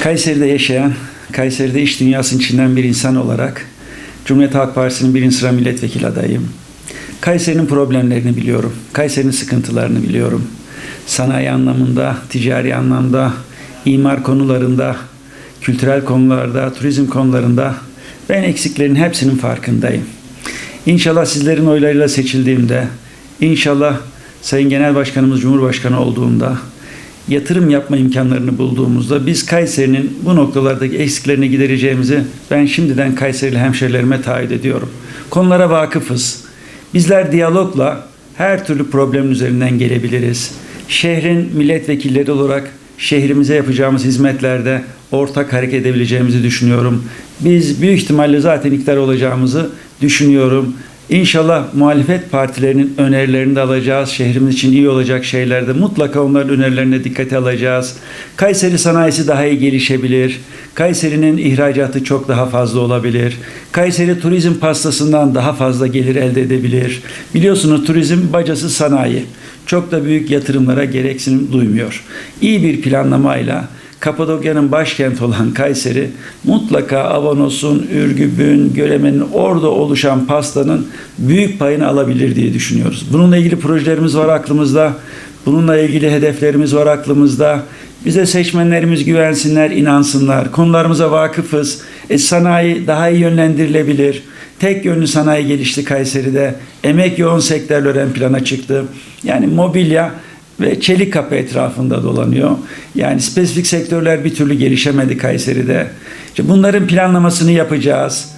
Kayseri'de yaşayan, Kayseri'de iş dünyasının içinden bir insan olarak Cumhuriyet Halk Partisi'nin birinci sıra milletvekili adayım. Kayseri'nin problemlerini biliyorum. Kayseri'nin sıkıntılarını biliyorum. Sanayi anlamında, ticari anlamda, imar konularında, kültürel konularda, turizm konularında ben eksiklerin hepsinin farkındayım. İnşallah sizlerin oylarıyla seçildiğimde, inşallah Sayın Genel Başkanımız Cumhurbaşkanı olduğunda yatırım yapma imkanlarını bulduğumuzda biz Kayseri'nin bu noktalardaki eksiklerini gidereceğimizi ben şimdiden Kayserili hemşerilerime taahhüt ediyorum. Konulara vakıfız. Bizler diyalogla her türlü problemin üzerinden gelebiliriz. Şehrin milletvekilleri olarak şehrimize yapacağımız hizmetlerde ortak hareket edebileceğimizi düşünüyorum. Biz büyük ihtimalle zaten iktidar olacağımızı düşünüyorum. İnşallah muhalefet partilerinin önerilerini de alacağız. Şehrimiz için iyi olacak şeylerde mutlaka onların önerilerine dikkate alacağız. Kayseri sanayisi daha iyi gelişebilir. Kayseri'nin ihracatı çok daha fazla olabilir. Kayseri turizm pastasından daha fazla gelir elde edebilir. Biliyorsunuz turizm bacası sanayi. Çok da büyük yatırımlara gereksinim duymuyor. İyi bir planlamayla Kapadokya'nın başkenti olan Kayseri mutlaka Avanos'un, Ürgüp'ün, Gölemen'in orada oluşan pastanın büyük payını alabilir diye düşünüyoruz. Bununla ilgili projelerimiz var aklımızda. Bununla ilgili hedeflerimiz var aklımızda. Bize seçmenlerimiz güvensinler, inansınlar. Konularımıza vakıfız. E, sanayi daha iyi yönlendirilebilir. Tek yönlü sanayi gelişti Kayseri'de. Emek yoğun sektörler ön plana çıktı. Yani mobilya ve çelik kapı etrafında dolanıyor. Yani spesifik sektörler bir türlü gelişemedi Kayseri'de. İşte bunların planlamasını yapacağız.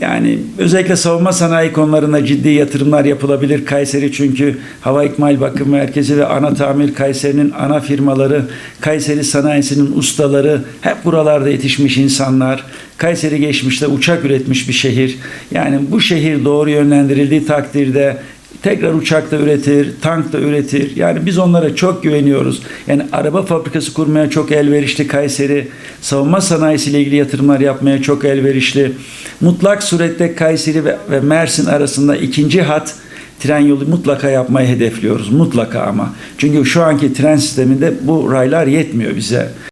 Yani özellikle savunma sanayi konularına ciddi yatırımlar yapılabilir Kayseri çünkü Hava İkmal Bakım Merkezi ve ana tamir Kayseri'nin ana firmaları, Kayseri sanayisinin ustaları hep buralarda yetişmiş insanlar. Kayseri geçmişte uçak üretmiş bir şehir. Yani bu şehir doğru yönlendirildiği takdirde tekrar uçak da üretir, tank da üretir. Yani biz onlara çok güveniyoruz. Yani araba fabrikası kurmaya çok elverişli Kayseri. Savunma sanayisiyle ilgili yatırımlar yapmaya çok elverişli. Mutlak surette Kayseri ve, ve Mersin arasında ikinci hat tren yolu mutlaka yapmayı hedefliyoruz. Mutlaka ama. Çünkü şu anki tren sisteminde bu raylar yetmiyor bize.